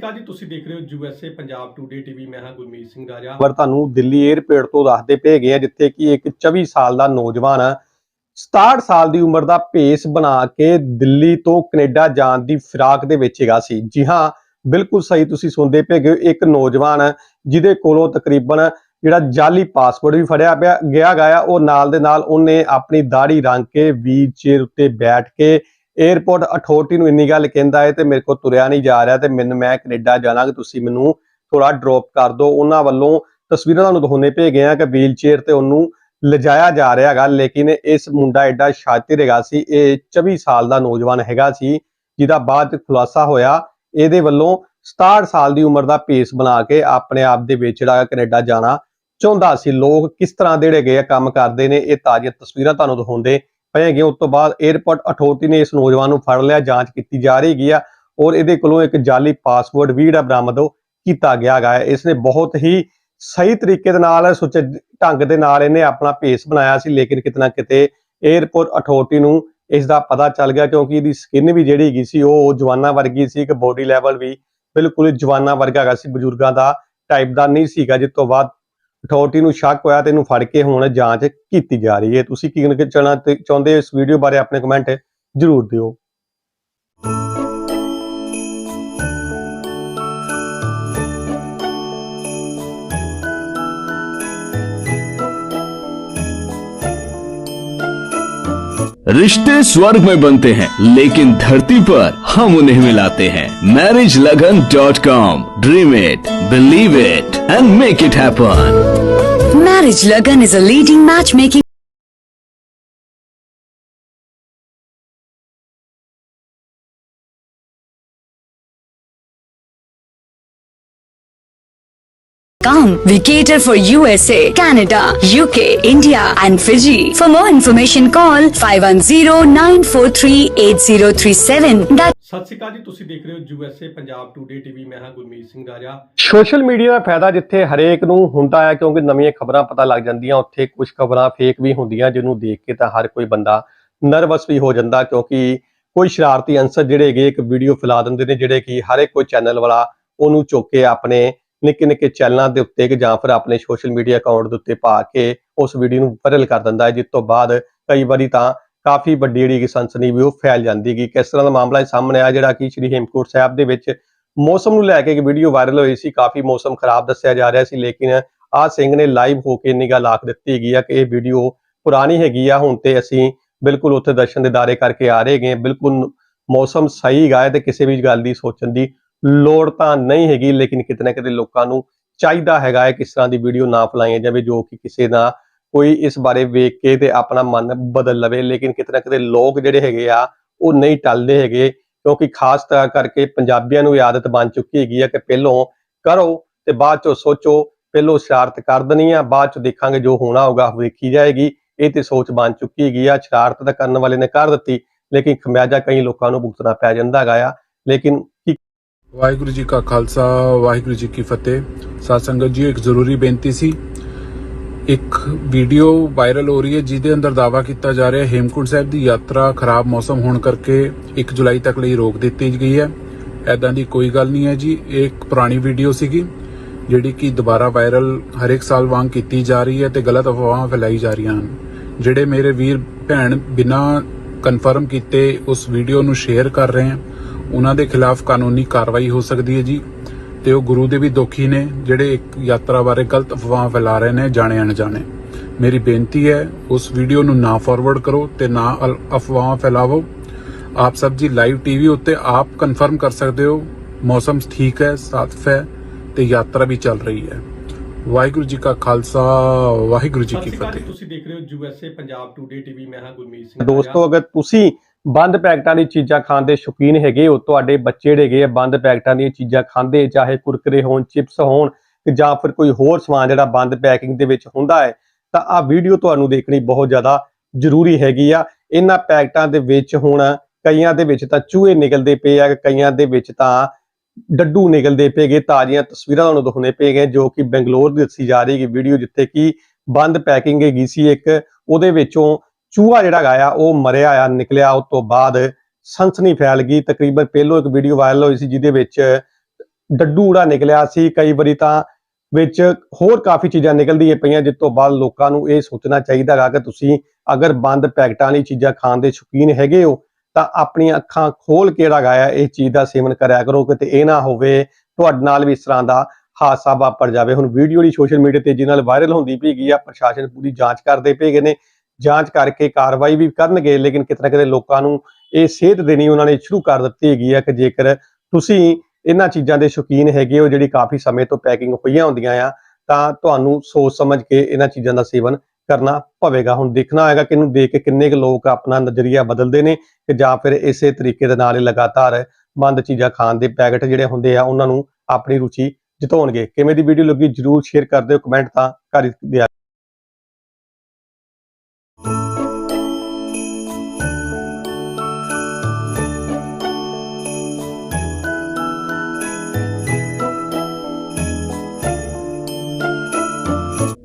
ਅਕਾਲ ਜੀ, ਤੁਸੀਂ ਦੇਖ ਰਹੇ ਹੋ ਯੂਐਸਏ ਪੰਜਾਬ ਟੂਡੇ ਟੀਵੀ ਮੈਂ ਹਾਂ ਗੁਰਮੀਤ ਸਿੰਘ ਰਾਜਾ। ਖਬਰ ਤੁਹਾਨੂੰ ਦਿੱਲੀ 에ਅਰਪੋਰਟ ਤੋਂ ਦੱਸਦੇ ਪਏ ਗਏ ਆ, ਜਿੱਥੇ ਕਿ ਇੱਕ 24 ਸਾਲ ਦਾ ਨੌਜਵਾਨ 67 ਸਾਲ ਦੀ ਉਮਰ ਦਾ ਭੇਸ ਬਣਾ ਕੇ ਦਿੱਲੀ ਤੋਂ ਕੈਨੇਡਾ ਜਾਣ ਦੀ ਫਿਰਾਕ ਦੇ ਵਿੱਚ ਹੈਗਾ ਸੀ। ਜੀ ਹਾਂ, ਬਿਲਕੁਲ ਸਹੀ ਤੁਸੀਂ ਸੁਣਦੇ ਪਏ ਗਏ ਇੱਕ ਨੌਜਵਾਨ ਜਿਹਦੇ ਕੋਲੋਂ ਤਕਰੀਬਨ ਜਿਹੜਾ ਜਾਲੀ ਪਾਸਪੋਰਟ ਵੀ ਫੜਿਆ ਪਿਆ, ਗਿਆ ਗਿਆ ਉਹ ਨਾਲ ਦੇ ਨਾਲ ਉਹਨੇ ਆਪਣੀ ਦਾੜੀ ਰੰਗ ਕੇ ਵੀਲ ਚੇਅਰ ਉੱਤੇ ਬੈਠ ਕੇ 에ਅਰਪੋਰਟ ਅਥਾਰਟੀ ਨੂੰ ਇੰਨੀ ਗੱਲ ਕਹਿੰਦਾ ਹੈ ਤੇ ਮੇਰੇ ਕੋਲ ਤੁਰਿਆ ਨਹੀਂ ਜਾ ਰਿਹਾ ਤੇ ਮੈਨੂੰ ਮੈਂ ਕੈਨੇਡਾ ਜਾਣਾ ਕਿ ਤੁਸੀਂ ਮੈਨੂੰ ਥੋੜਾ ਡ੍ਰੌਪ ਕਰ ਦਿਓ। ਉਹਨਾਂ ਵੱਲੋਂ ਤਸਵੀਰਾਂ ਤੁਹਾਨੂੰ ਦਿਖਾਉਣੇ ਪਏ ਗਏ ਆ ਕਿ ਵੀਲ ਚੇਅਰ ਤੇ ਉਹਨੂੰ ਲਿਜਾਇਆ ਜਾ ਰਿਹਾ ਹੈਗਾ, ਲੇਕਿਨ ਇਸ ਮੁੰਡਾ ਐਡਾ ਸ਼ਾਤਿਰ ਹੈਗਾ ਸੀ। ਇਹ 24 ਸਾਲ ਦਾ ਨੌਜਵਾਨ ਹੈਗਾ ਸੀ, ਜਿਹਦਾ ਬਾਅਦ ਚ ਖੁਲਾਸਾ ਹੋਇਆ। ਇਹਦੇ ਵੱਲੋਂ 67 ਸਾਲ ਦੀ ਉਮਰ ਦਾ ਭੇਸ ਬਣਾ ਕੇ ਆਪਣੇ ਆਪ ਦੇ ਵਿੱਚ ਜਿਹੜਾ ਕੈਨੇਡਾ ਜਾਣਾ ਚਾਹੁੰਦਾ ਸੀ। ਲੋਕ ਕਿਸ ਤਰ੍ਹਾਂ ਦੇ ਜਿਹੜੇ ਗਏ ਕੰਮ ਕਰਦੇ ਨੇ, ਇਹ ਤਾਜ਼ੀਆਂ ਤਸਵੀਰਾਂ ਤੁਹਾਨੂੰ ਦਿਖਾਉਂਦੇ ਪਏ ਹੈਗੇ ਉਸ ਤੋਂ ਬਾਅਦ 에ਅਰਪੋਰਟ ਅਥਾਰਟੀ ਨੇ ਇਸ ਨੌਜਵਾਨ ਨੂੰ ਫੜ ਲਿਆ, ਜਾਂਚ ਕੀਤੀ ਜਾ ਰਹੀ ਹੈ ਔਰ ਇਹਦੇ ਕੋਲੋਂ ਇੱਕ ਜਾਲੀ ਪਾਸਪੋਰਟ ਵੀ ਜਿਹੜਾ ਬਰਾਮਦ ਉਹ ਕੀਤਾ ਗਿਆ ਹੈਗਾ ਹੈ। ਇਸ ਨੇ ਬਹੁਤ ਹੀ ਸਹੀ ਤਰੀਕੇ ਦੇ ਨਾਲ, ਸੁਚੱਜ ਢੰਗ ਦੇ ਨਾਲ ਇਹਨੇ ਆਪਣਾ ਭੇਸ ਬਣਾਇਆ ਸੀ, ਲੇਕਿਨ ਕਿਤਨਾ ਕਿਤੇ 에ਅਰਪੋਰਟ ਅਥਾਰਟੀ ਨੂੰ ਇਸ ਦਾ ਪਤਾ ਚੱਲ ਗਿਆ ਕਿਉਂਕਿ ਇਹਦੀ ਸਕਿਨ ਵੀ ਜਿਹੜੀ ਹੈਗੀ ਸੀ, ਉਹ ਜਵਾਨਾਂ ਵਰਗੀ ਸੀ ਕਿ ਬੋਡੀ ਲੈਵਲ ਵੀ ਬਿਲਕੁਲ ਜਵਾਨਾਂ ਵਰਗਾ ਹੈਗਾ ਸੀ, ਬਜ਼ੁਰਗਾਂ ਦਾ ਟਾਈਪ ਦਾ ਨਹੀਂ ਸੀਗਾ, ਜਿਸ ਤੋਂ ਬਾਅਦ ਅਥਾਰਟੀ ਨੂੰ ਸ਼ੱਕ ਹੋਇਆ ਤੇ ਇਹਨੂੰ ਫੜ ਕੇ ਹੁਣ ਜਾਂਚ ਕੀਤੀ ਜਾ ਰਹੀ ਹੈ ਤੁਸੀਂ ਕੀ ਕਹਿਣਾ ਚਾਹਣਾ ਤੇ ਚਾਹੁੰਦੇ ਹੋ ਇਸ ਵੀਡੀਓ ਬਾਰੇ ਆਪਣੇ ਕਮੈਂਟ ਜ਼ਰੂਰ ਦਿਓ रिश्ते स्वर्ग में बनते हैं लेकिन धरती पर हम उन्हें मिलाते हैं marriage Lagan dot com dream it believe it and make it happen Marriage Lagan is a leading matchmaking Come, we cater for USA, Canada, UK, India and Fiji. For more information call 510-943-8037. That ਸਤਿ ਸ਼੍ਰੀ ਅਕਾਲ ਜੀ ਤੁਸੀਂ ਦੇਖ ਰਹੇ ਹੋ USA Punjab today TV ਮੈਂ ਹਾਂ ਗੁਰਮੀਤ ਸਿੰਘ ਰਾਜਾ social media ਦਾ ਫਾਇਦਾ ਜਿੱਥੇ ਹਰੇਕ ਨੂੰ ਹੁੰਦਾ ਹੈ ਕਿਉਂਕਿ ਨਵੀਆਂ ਖਬਰਾਂ ਪਤਾ ਲੱਗ ਜਾਂਦੀਆਂ ਉੱਥੇ ਕੁਝ ਖਬਰਾਂ ਫੇਕ ਵੀ ਹੁੰਦੀਆਂ ਜਿਹਨੂੰ ਦੇਖ ਕੇ ਤਾਂ ਹਰ ਕੋਈ ਬੰਦਾ ਨਰਵਸ ਵੀ ਹੋ ਜਾਂਦਾ ਕਿਉਂਕਿ ਕੋਈ ਸ਼ਰਾਰਤੀ ਅਨਸਰ ਜਿਹੜੇ ਹੈਗੇ ਇੱਕ ਵੀਡੀਓ ਫੈਲਾ ਦਿੰਦੇ ਨੇ ਜਿਹੜੇ ਕਿ ਹਰ ਇੱਕ ਕੋਈ ਚੈਨਲ ਵਾਲਾ ਉਹਨੂੰ ਚੁੱਕ ਕੇ ਆਪਣੇ ਨਿੱਕੇ ਨਿੱਕੇ ਚੈਨਲਾਂ ਦੇ ਉੱਤੇ ਕਿ ਜਾਂ ਫਿਰ ਆਪਣੇ ਸੋਸ਼ਲ ਮੀਡੀਆ ਅਕਾਊਂਟ ਦੇ ਉੱਤੇ ਪਾ ਕੇ ਉਸ ਵੀਡੀਓ ਨੂੰ ਵਾਇਰਲ ਕਰ ਦਿੰਦਾ ਹੈ, ਜਿਸ ਤੋਂ ਬਾਅਦ ਕਈ ਵਾਰੀ ਤਾਂ ਕਾਫੀ ਵੱਡੀ ਜਿਹੜੀ ਕਿ ਸਨਸਨੀ ਵੀ ਉਹ ਫੈਲ ਜਾਂਦੀ ਕਿ ਕਿਸ ਤਰ੍ਹਾਂ ਦਾ ਮਾਮਲਾ ਸਾਹਮਣੇ ਆਇਆ, ਜਿਹੜਾ ਕਿ ਸ਼੍ਰੀ ਹੇਮਕੋਟ ਸਾਹਿਬ ਦੇ ਵਿੱਚ ਮੌਸਮ ਨੂੰ ਲੈ ਕੇ ਇੱਕ ਵੀਡੀਓ ਵਾਇਰਲ ਹੋਈ ਸੀ, ਕਾਫੀ ਮੌਸਮ ਖਰਾਬ ਦੱਸਿਆ ਜਾ ਰਿਹਾ ਸੀ, ਲੇਕਿਨ ਆ ਸਿੰਘ ਨੇ ਲਾਈਵ ਹੋ ਕੇ ਇੰਨੀ ਗੱਲ ਆਖ ਦਿੱਤੀ ਹੈਗੀ ਆ ਕਿ ਇਹ ਵੀਡੀਓ ਪੁਰਾਣੀ ਹੈਗੀ ਆ, ਹੁਣ ਤੇ ਅਸੀਂ ਬਿਲਕੁਲ ਉੱਥੇ ਦਰਸ਼ਨ ਦੇ ਦਿਦਾਰੇ ਕਰਕੇ ਆ ਰਹੇ ਗਏ ਬਿਲਕੁਲ ਮੌਸਮ ਸਹੀ ਹੈਗਾ ਹੈ ਤੇ ਕਿਸੇ ਵੀ ਗੱਲ ਦੀ ਸੋਚਣ ਦੀ ਲੋੜ ਤਾਂ ਨਹੀਂ ਹੈਗੀ, ਲੇਕਿਨ ਕਿਤੇ ਨਾ ਕਿਤੇ ਲੋਕਾਂ ਨੂੰ ਚਾਹੀਦਾ ਹੈਗਾ ਹੈ ਕਿਸ ਤਰ੍ਹਾਂ ਦੀ ਵੀਡੀਓ ਨਾ ਫਲਾਈਆਂ ਜਾਵੇ, ਜੋ ਕਿ ਕਿਸੇ ਦਾ ਕੋਈ ਇਸ ਬਾਰੇ ਵੇਖ ਕੇ ਤੇ ਆਪਣਾ ਮਨ ਬਦਲ ਲਵੇ। ਲੇਕਿਨ ਕਿਤੇ ਨਾ ਕਿਤੇ ਲੋਕ ਜਿਹੜੇ ਹੈਗੇ ਆ, ਉਹ ਨਹੀਂ ਟਲਦੇ ਹੈਗੇ, ਕਿਉਂਕਿ ਖਾਸ ਤਰ੍ਹਾਂ ਕਰਕੇ ਪੰਜਾਬੀਆਂ ਨੂੰ ਆਦਤ ਬਣ ਚੁੱਕੀ ਹੈਗੀ ਆ ਕਿ ਪਹਿਲੋਂ ਕਰੋ ਤੇ ਬਾਅਦ ਚੋਂ ਸੋਚੋ, ਪਹਿਲੋਂ ਸ਼ਰਾਰਤ ਕਰ ਦੇਣੀ ਆ, ਬਾਅਦ ਚੋਂ ਦੇਖਾਂਗੇ ਜੋ ਹੋਣਾ ਹੋਗਾ ਵੇਖੀ ਜਾਏਗੀ। ਇਹ ਤੇ ਸੋਚ ਬਣ ਚੁੱਕੀ ਹੈਗੀ ਆ, ਸ਼ਰਾਰਤ ਤਾਂ ਕਰਨ ਵਾਲੇ ਨੇ ਕਰ ਦਿੱਤੀ, ਲੇਕਿਨ ਖਮਿਆਜਾ ਕਈ ਲੋਕਾਂ ਨੂੰ ਭੁਗਤਣਾ ਪੈ ਜਾਂਦਾ ਹੈਗਾ ਆ। ਲੇਕਿਨ ਵਾਹਿਗੁਰੂ ਜੀ ਕਾ ਖਾਲਸਾ, ਵਾਹਿਗੁਰੂ ਜੀ ਕੀ ਫਤਿਹ। ਸਾਧ ਸੰਗਤ ਜੀ ਇੱਕ ਜ਼ਰੂਰੀ ਬੇਨਤੀ ਸੀ। ਇੱਕ ਵੀਡੀਓ ਵਾਇਰਲ ਹੋ ਰਹੀ ਹੈ, ਜਿਹਦੇ ਅੰਦਰ ਦਾਵਾ ਕੀਤਾ ਜਾ ਰਿਹਾ ਹੈ, ਹੇਮਕੁੰਟ ਸਾਹਿਬ ਦੀ ਯਾਤਰਾ ਖਰਾਬ ਮੌਸਮ ਹੋਣ ਕਰਕੇ 1 ਜੁਲਾਈ ਤੱਕ ਲਈ ਰੋਕ ਦਿੱਤੀ ਗਈ ਹੈ। ਐਦਾਂ ਦੀ ਕੋਈ ਗੱਲ ਨਹੀਂ ਹੈ ਜੀ, ਇਹ ਇੱਕ ਪੁਰਾਣੀ ਵੀਡੀਓ ਸੀਗੀ, ਜਿਹੜੀ ਕਿ ਦੁਬਾਰਾ ਵਾਇਰਲ ਹਰ ਇੱਕ ਸਾਲ ਵਾਂਗ ਕੀਤੀ ਜਾ ਰਹੀ ਹੈ ਤੇ ਗਲਤ ਅਫਵਾਹਾਂ ਫੈਲਾਈ ਜਾ ਰਹੀਆਂ ਹਨ। ਜਿਹੜੇ ਮੇਰੇ ਵੀਰ, ਭੈਣ ਬਿਨਾਂ ਕਨਫਰਮ ਕੀਤੇ ਉਸ ਵੀਡੀਓ ਨੂੰ ਸ਼ੇਅਰ ਕਰ ਰਹੇ ਹਨ ਉਹਨਾਂ ਦੇ ਖਿਲਾਫ ਕਾਨੂੰਨੀ ਕਾਰਵਾਈ ਹੋ ਸਕਦੀ ਹੈ ਜੀ। ਤੇ ਉਹ ਗੁਰੂ ਦੇ ਵੀ ਦੋਖੀ ਨੇ ਜਿਹੜੇ ਇੱਕ ਯਾਤਰਾ ਬਾਰੇ ਗਲਤ ਅਫਵਾਹ ਫੈਲਾ ਰਹੇ ਨੇ ਜਾਣੇ ਅਣਜਾਣੇ। ਮੇਰੀ ਬੇਨਤੀ ਹੈ ਉਸ ਵੀਡੀਓ ਨੂੰ ਨਾ ਫਾਰਵਰਡ ਕਰੋ ਤੇ ਨਾ ਅਫਵਾਹਾਂ ਫੈਲਾਵੋ। ਆਪ ਸਭ ਜੀ ਲਾਈਵ ਟੀਵੀ ਉੱਤੇ ਆਪ ਕਨਫਰਮ ਕਰ ਸਕਦੇ ਹੋ ਮੌਸਮ ਠੀਕ ਹੈ ਸਾਫ਼ ਹੈ ਤੇ ਯਾਤਰਾ ਵੀ ਚੱਲ ਰਹੀ ਹੈ। ਵਾਹਿਗੁਰੂ ਜੀ ਕਾ ਖਾਲਸਾ ਵਾਹਿਗੁਰੂ ਜੀ ਕੀ ਫਤਿਹ। ਤੁਸੀਂ ਦੇਖ ਰਹੇ ਹੋ ਯੂਐਸਏ ਪੰਜਾਬ ਟੂਡੇ ਟੀਵੀ ਮੈਂ ਹਾਂ ਗੁਰਮੀਤ ਸਿੰਘ ਦੋਸਤੋ ਅਗਰ ਤੁਸੀਂ ਬੰਦ ਪੈਕਟਾਂ ਦੀ ਚੀਜ਼ਾਂ ਖਾਣ ਦੇ ਸ਼ੌਕੀਨ ਹੈਗੇ ਉਹ ਤੁਹਾਡੇ ਬੱਚੇ ਜਿਹੜੇ ਆ, ਬੰਦ ਪੈਕਟਾਂ ਦੀਆਂ ਚੀਜ਼ਾਂ ਖਾਂਦੇ, ਚਾਹੇ ਕੁਰਕਰੇ ਹੋਣ, ਚਿਪਸ ਹੋਣ ਜਾਂ ਫਿਰ ਕੋਈ ਹੋਰ ਸਮਾਨ ਜਿਹੜਾ ਬੰਦ ਪੈਕਿੰਗ ਦੇ ਵਿੱਚ ਹੁੰਦਾ ਹੈ, ਤਾਂ ਆਹ ਵੀਡੀਓ ਤੁਹਾਨੂੰ ਦੇਖਣੀ ਬਹੁਤ ਜ਼ਿਆਦਾ ਜ਼ਰੂਰੀ ਹੈਗੀ ਆ। ਇਹਨਾਂ ਪੈਕਟਾਂ ਦੇ ਵਿੱਚ ਹੁਣ ਕਈਆਂ ਦੇ ਵਿੱਚ ਤਾਂ ਚੂਹੇ ਨਿਕਲਦੇ ਪਏ ਆ, ਕਈਆਂ ਦੇ ਵਿੱਚ ਤਾਂ ਡੱਡੂ ਨਿਕਲਦੇ ਪਏਗੇ ਤਾਜ਼ੀਆਂ ਤਸਵੀਰਾਂ ਤੁਹਾਨੂੰ ਦਿਖਾਉਣੇ ਪਏਗੇ ਜੋ ਕਿ ਬੰਗਲੌਰ ਦੀ ਦੱਸੀ ਜਾ ਰਹੀ ਹੈ ਵੀਡੀਓ ਜਿੱਥੇ ਕਿ ਬੰਦ ਪੈਕਿੰਗ ਹੈਗੀ ਸੀ ਇੱਕ, ਉਹਦੇ ਵਿੱਚੋਂ ਚੂਹਾ ਜਿਹੜਾ ਹੈਗਾ ਆ, ਉਹ ਮਰਿਆ ਆ, ਨਿਕਲਿਆ ਉਸ ਤੋਂ ਬਾਅਦ ਸੰਸਨੀ ਫੈਲ ਗਈ। ਤਕਰੀਬਨ ਪਹਿਲੋਂ ਇੱਕ ਵੀਡੀਓ ਵਾਇਰਲ ਹੋਈ ਸੀ ਜਿਹਦੇ ਵਿੱਚ ਡੱਡੂ ਉੜਾ ਨਿਕਲਿਆ ਸੀ, ਕਈ ਵਾਰੀ ਤਾਂ ਵਿੱਚ ਹੋਰ ਕਾਫੀ ਚੀਜ਼ਾਂ ਨਿਕਲਦੀਆਂ ਪਈਆਂ, ਜਿਸ ਤੋਂ ਬਾਅਦ ਲੋਕਾਂ ਨੂੰ ਇਹ ਸੋਚਣਾ ਚਾਹੀਦਾ ਹੈਗਾ ਕਿ ਤੁਸੀਂ ਅਗਰ ਬੰਦ ਪੈਕਟਾਂ ਵਾਲੀ ਚੀਜ਼ਾਂ ਖਾਣ ਦੇ ਸ਼ੌਕੀਨ ਹੈਗੇ ਹੋ, ਤਾਂ ਆਪਣੀਆਂ ਅੱਖਾਂ ਖੋਲ ਕੇ ਲਗਾਇਆ ਇਹ ਚੀਜ਼ ਦਾ ਸੇਵਨ ਕਰਿਆ ਕਰੋ ਕਿਤੇ ਇਹ ਨਾ ਹੋਵੇ, ਤੁਹਾਡੇ ਨਾਲ ਵੀ ਇਸ ਤਰ੍ਹਾਂ ਦਾ ਹਾਦਸਾ ਵਾਪਰ ਜਾਵੇ। ਹੁਣ ਵੀਡੀਓ ਜਿਹੜੀ ਸੋਸ਼ਲ ਮੀਡੀਆ ਤੇ ਤੇਜ਼ੀ ਨਾਲ ਵਾਇਰਲ ਹੁੰਦੀ ਪਈ ਗਈ ਆ, ਪ੍ਰਸ਼ਾਸਨ ਪੂਰੀ ਜਾਂਚ ਕਰਦੇ ਪਏ ਗਏ ਨੇ। ਜਾਂਚ ਕਰਕੇ ਕਾਰਵਾਈ ਵੀ ਕਰਨਗੇ, ਲੇਕਿਨ ਕਿਤੇ ਨਾ ਕਿਤੇ ਲੋਕਾਂ ਨੂੰ ਇਹ ਸੇਧ ਦੇਣੀ ਉਹਨਾਂ ਨੇ ਸ਼ੁਰੂ ਕਰ ਦਿੱਤੀ ਹੈਗੀ ਆ ਕਿ ਜੇਕਰ ਤੁਸੀਂ ਇਹਨਾਂ ਚੀਜ਼ਾਂ ਦੇ ਸ਼ੌਕੀਨ ਹੈਗੇ ਹੋ ਜਿਹੜੀ ਕਾਫੀ ਸਮੇਂ ਤੋਂ ਪੈਕਿੰਗ ਹੋਈਆਂ ਹੁੰਦੀਆਂ ਆ, ਤਾਂ ਤੁਹਾਨੂੰ ਸੋਚ ਸਮਝ ਕੇ ਇਹਨਾਂ ਚੀਜ਼ਾਂ ਦਾ ਸੇਵਨ ਕਰਨਾ ਪਵੇਗਾ। ਹੁਣ ਦੇਖਣਾ ਹੋਏਗਾ ਕਿ ਇਹਨੂੰ ਦੇਖ ਕੇ ਕਿੰਨੇ ਕੁ ਲੋਕ ਆਪਣਾ ਨਜ਼ਰੀਆ ਬਦਲਦੇ ਨੇ ਕਿ ਜਾਂ ਫਿਰ ਇਸੇ ਤਰੀਕੇ ਦੇ ਨਾਲ ਹੀ ਲਗਾਤਾਰ ਬੰਦ ਚੀਜ਼ਾਂ ਖਾਣ ਦੇ ਪੈਕਟ ਜਿਹੜੇ ਹੁੰਦੇ ਆ, ਉਹਨਾਂ ਨੂੰ ਆਪਣੀ ਰੁਚੀ ਜਿਤਾਉਣਗੇ। ਕਿਵੇਂ ਦੀ ਵੀਡੀਓ ਲੱਗੀ ਜਰੂਰ ਸ਼ੇਅਰ ਕਰ ਦਿਓ, ਕਮੈਂਟ ਤਾਂ ਕਰ ਦਿਆ